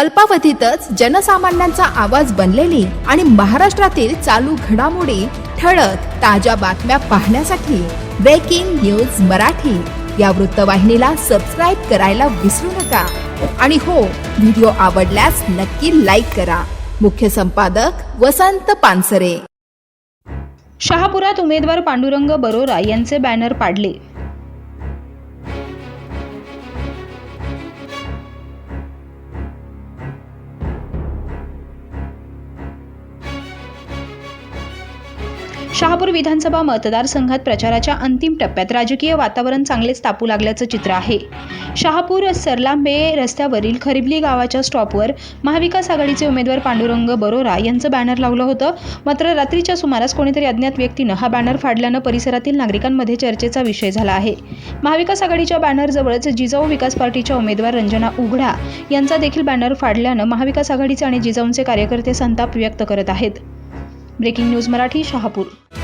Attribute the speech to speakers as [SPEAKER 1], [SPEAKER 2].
[SPEAKER 1] अल्पावधीतच जनसामान्यांचा आवाज बनलेली आणि महाराष्ट्रातील चालू घडामोडी ठळक ताज्या बातम्या पाहण्यासाठी ब्रेकिंग न्यूज मराठी. या वृत्तवाहिनीला सबस्क्राईब करायला विसरू नका. आणि हो व्हिडिओ आवडल्यास नक्की लाईक करा. मुख्य संपादक वसंत पानसरे.
[SPEAKER 2] शहापुरात उमेदवार पांडुरंग बरोरा यांचे बॅनर पाडले. शहापूर विधानसभा मतदारसंघात प्रचाराच्या अंतिम टप्प्यात राजकीय वातावरण चांगलेच तापू लागल्याचं चित्र आहे. शहापूर सरलांबे रस्त्यावरील खरिबली गावाच्या स्टॉपवर महाविकास आघाडीचे उमेदवार पांडुरंग बरोरा यांचं बॅनर लावलं होतं. मात्र रात्रीच्या सुमारास कोणीतरी अज्ञात व्यक्तीनं हा बॅनर फाडल्यानं परिसरातील नागरिकांमध्ये चर्चेचा विषय झाला आहे. महाविकास आघाडीच्या बॅनरजवळच जिजाऊ विकास पार्टीच्या उमेदवार रंजना उघडा यांचा देखील बॅनर फाडल्यानं महाविकास आघाडीचे आणि जिजाऊंचे कार्यकर्ते संताप व्यक्त करत आहेत. Breaking news Marathi Shahapur